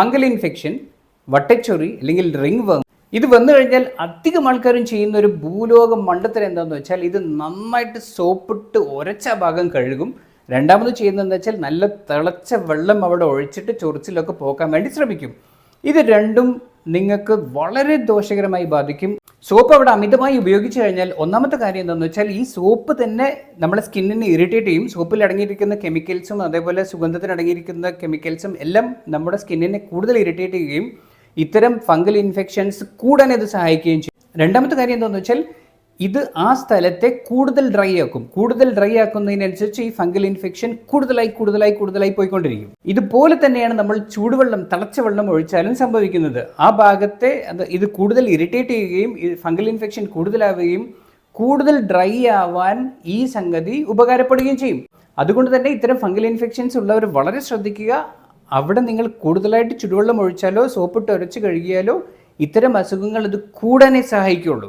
Fungal infection വട്ടച്ചൊറി അല്ലെങ്കിൽ ring വേം ഇത് വന്നു കഴിഞ്ഞാൽ അധികം ആൾക്കാരും ചെയ്യുന്ന ഒരു ഭൂലോക മണ്ടത്തരം എന്താണെന്ന് വെച്ചാൽ ഇത് നന്നായിട്ട് സോപ്പിട്ട് ഒരച്ച ഭാഗം കഴുകും. രണ്ടാമത് ചെയ്യുന്നതെന്ന് വെച്ചാൽ നല്ല തിളച്ച വെള്ളം അവിടെ ഒഴിച്ചിട്ട് ചൊറിച്ചിലൊക്കെ പോക്കാൻ വേണ്ടി ശ്രമിക്കും. ഇത് രണ്ടും നിങ്ങൾക്ക് വളരെ ദോഷകരമായി ബാധിക്കും. സോപ്പ് അവിടെ അമിതമായി ഉപയോഗിച്ച് കഴിഞ്ഞാൽ ഒന്നാമത്തെ കാര്യം എന്താണെന്ന് വെച്ചാൽ ഈ സോപ്പ് തന്നെ നമ്മുടെ സ്കിന്നിനെ ഇറിറ്റേറ്റ് ചെയ്യും. സോപ്പിൽ അടങ്ങിയിരിക്കുന്ന കെമിക്കൽസും അതേപോലെ സുഗന്ധത്തിന് അടങ്ങിയിരിക്കുന്ന കെമിക്കൽസും എല്ലാം നമ്മുടെ സ്കിന്നിനെ കൂടുതൽ ഇറിറ്റേറ്റ് ചെയ്യുകയും ഇത്തരം ഫംഗൽ ഇൻഫെക്ഷൻസ് കൂടാൻ ഇത് സഹായിക്കുകയും ചെയ്യും. രണ്ടാമത്തെ കാര്യം എന്താണെന്ന് വെച്ചാൽ ഇത് ആ സ്ഥലത്തെ കൂടുതൽ ഡ്രൈ ആക്കും. കൂടുതൽ ഡ്രൈ ആക്കുന്നതിനനുസരിച്ച് ഈ ഫംഗൽ ഇൻഫെക്ഷൻ കൂടുതലായി കൂടുതലായി കൂടുതലായി പോയിക്കൊണ്ടിരിക്കും. ഇതുപോലെ തന്നെയാണ് നമ്മൾ ചൂടുവെള്ളം തിളച്ച വെള്ളം ഒഴിച്ചാലും സംഭവിക്കുന്നത്. ആ ഭാഗത്തെ ഇത് കൂടുതൽ ഇറിറ്റേറ്റ് ചെയ്യുകയും ഫംഗൽ ഇൻഫെക്ഷൻ കൂടുതലാവുകയും കൂടുതൽ ഡ്രൈ ആവാൻ ഈ സംഗതി ഉപകാരപ്പെടുകയും ചെയ്യും. അതുകൊണ്ട് തന്നെ ഇത്തരം ഫംഗൽ ഇൻഫെക്ഷൻസ് ഉള്ളവർ വളരെ ശ്രദ്ധിക്കുക. അവിടെ നിങ്ങൾ കൂടുതലായിട്ട് ചുടുവെള്ളം ഒഴിച്ചാലോ സോപ്പിട്ട് ഉരച്ച് കഴുകിയാലോ ഇത്തരം അസുഖങ്ങൾ ഇത് കൂടാനേ സഹായിക്കുള്ളൂ.